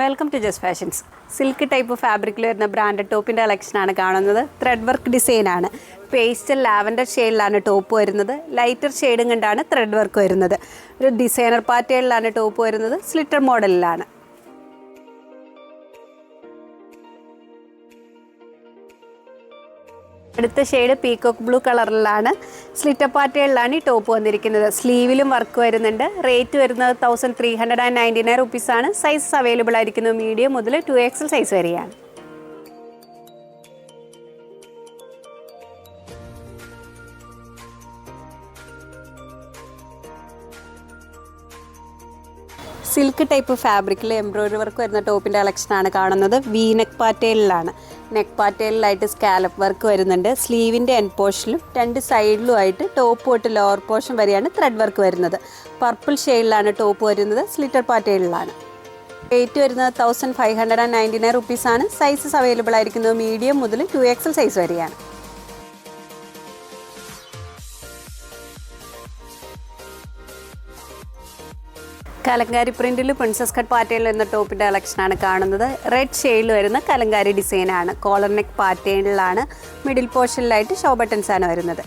Welcome to just fashions silk type ഫാബ്രിക്കിൽ വരുന്ന branded ടോപ്പിന്റെ കളക്ഷനാണ് കാണുന്നത്. ത്രെഡ് വർക്ക് ഡിസൈനാണ് പേസ്റ്റൽ ലാവൻഡർ ഷെയ്ഡിലാണ് ടോപ്പ് വരുന്നത്. ലൈറ്റർ ഷെയ്ഡും കണ്ടാണ് ത്രെഡ് വർക്ക് വരുന്നത്. ഒരു ഡിസൈനർ പാറ്റേണിലാണ് ടോപ്പ് വരുന്നത്. സ്ലിറ്റർ മോഡലിലാണ് അടുത്ത ഷെയ്ഡ് പീകോക്ക് ബ്ലൂ കളറിലാണ്. സ്ലിറ്റ പാറ്റേണിലാണ് ഈ ടോപ്പ് വന്നിരിക്കുന്നത്. സ്ലീവിലും വർക്ക് വരുന്നുണ്ട്. റേറ്റ് വരുന്നത് thousand three hundred and ninety nine റുപ്പീസാണ് സൈസ് അവൈലബിൾ ആയിരിക്കുന്നത് മീഡിയം മുതൽ ടു എക്സൽ സൈസ് വരെയാണ്. സിൽക്ക് ടൈപ്പ് ഫാബ്രിക്കിൽ എംബ്രോയിഡറി വർക്ക് വരുന്ന ടോപ്പിന്റെ കളക്ഷനാണ് കാണുന്നത്. വി നെക്ക് പാറ്റേണിലാണ് നെക്ക് പാറ്റേണിലായിട്ട് സ്കാലപ്പ് വർക്ക് വരുന്നുണ്ട്. സ്ലീവിന്റെ എൻ പോർഷനിലും രണ്ട് സൈഡിലുമായിട്ട് ടോപ്പ് തൊട്ട് ലോവർ പോർഷൻ വരെയാണ് ത്രെഡ് വർക്ക് വരുന്നത്. പർപ്പിൾ ഷെയ്ഡിലാണ് ടോപ്പ് വരുന്നത്. സ്ലിറ്റർ പാറ്റേണിലാണ് റേറ്റ് വരുന്നത് thousand five hundred and ninety nine റുപ്പീസാണ് സൈസസ് അവൈലബിൾ ആയിരിക്കുന്നത് മീഡിയം മുതൽ ടു എക്സൽ സൈസ് വരെയാണ്. കലങ്കാരി പ്രിന്റിൽ പ്രിൻസസ് കട്ട് പാറ്റേണിൽ വരുന്ന ടോപ്പിന്റെ കളക്ഷനാണ് കാണുന്നത്. റെഡ് ഷെയ്ഡിൽ വരുന്ന കലങ്കാരി ഡിസൈനാണ് കോളർ നെക്ക് പാറ്റേണിലാണ് മിഡിൽ പോർഷനിലായിട്ട് ഷോ ബട്ടൺസ് ആണ് വരുന്നത്.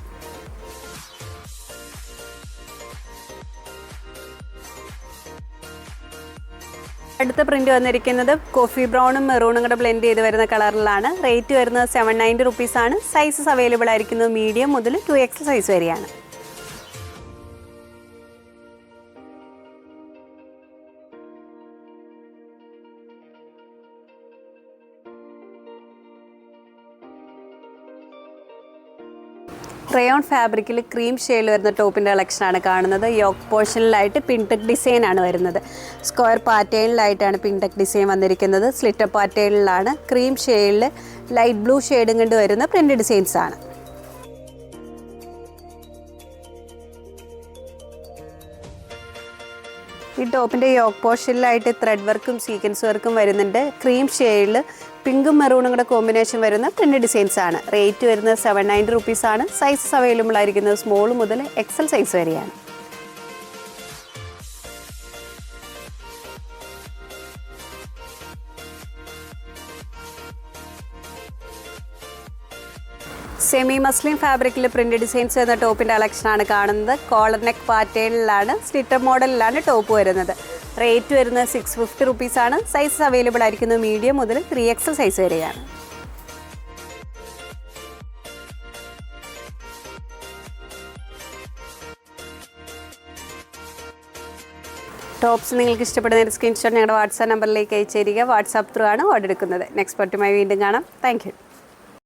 അടുത്ത പ്രിന്റ് വന്നിരിക്കുന്നത് കോഫി ബ്രൗണും മെറൂണും കൂടെ ബ്ലെൻഡ് ചെയ്ത് വരുന്ന കളറിലാണ് റേറ്റ് വരുന്നത് സെവൻ നയന്റി റുപ്പീസാണ് സൈസസ് അവൈലബിൾ ആയിരിക്കുന്നത് മീഡിയം മുതൽ ടു എക്സ് സൈസ് വരെയാണ്. റയോൺ ഫാബ്രിക്കിൽ ക്രീം ഷെയ്ഡിൽ വരുന്ന ടോപ്പിന്റെ കളക്ഷനാണ് കാണുന്നത്. യോക്ക് പോർഷനിലായിട്ട് പിൻടെക് ഡിസൈൻ ആണ് വരുന്നത്. സ്ക്വയർ പാറ്റേണിലായിട്ടാണ് പിൻടെക് ഡിസൈൻ വന്നിരിക്കുന്നത്. സ്ലിറ്റർ പാറ്റേണിലാണ് ക്രീം ഷെയ്ഡിൽ ലൈറ്റ് ബ്ലൂ ഷെയ്ഡും കൊണ്ട് വരുന്ന പ്രിന്റ് ഡിസൈൻസ് ആണ്. ഈ ടോപ്പിന്റെ യോക്ക് പോർഷനിലായിട്ട് ത്രെഡ് വർക്കും സീക്വൻസ് വർക്കും വരുന്നുണ്ട്. ക്രീം ഷെയ്ഡിൽ പിങ്കും മെറൂണും കൂടെ കോമ്പിനേഷൻ വരുന്ന പ്രിന്റ് ഡിസൈൻസ് ആണ്. റേറ്റ് വരുന്നത് സെവൻ നയന്റി റുപ്പീസ് ആണ്. സൈസസ് അവൈലബിൾ ആയിരിക്കുന്നത് സ്മോൾ മുതൽ എക്സൽ സൈസ് വരെയാണ്. സെമി മസ്ലിം ഫാബ്രിക്കിൽ പ്രിന്റ് ഡിസൈൻസ് എന്ന ടോപ്പിന്റെ കളക്ഷനാണ് കാണുന്നത്. കോളർ നെക്ക് പാറ്റേണിലാണ് സ്ലിറ്റർ മോഡലിലാണ് ടോപ്പ് വരുന്നത്. റേറ്റ് വരുന്നത് സിക്സ് ഫിഫ്റ്റി റുപ്പീസാണ് സൈസ് അവൈലബിൾ ആയിരിക്കുന്നത് മീഡിയം മുതൽ ത്രീ എക്സ് സൈസ് വരെയാണ്. ടോപ്സ് നിങ്ങൾക്ക് ഇഷ്ടപ്പെടുന്ന സ്ക്രീൻഷോട്ട് ഞങ്ങളുടെ വാട്സാപ്പ് നമ്പറിലേക്ക് അയച്ചു തരിക. വാട്സാപ്പ് ത്രൂ ആണ് ഓർഡർ എടുക്കുന്നത്. നെക്സ്റ്റ് പറ്റുമായി വീണ്ടും കാണാം. താങ്ക്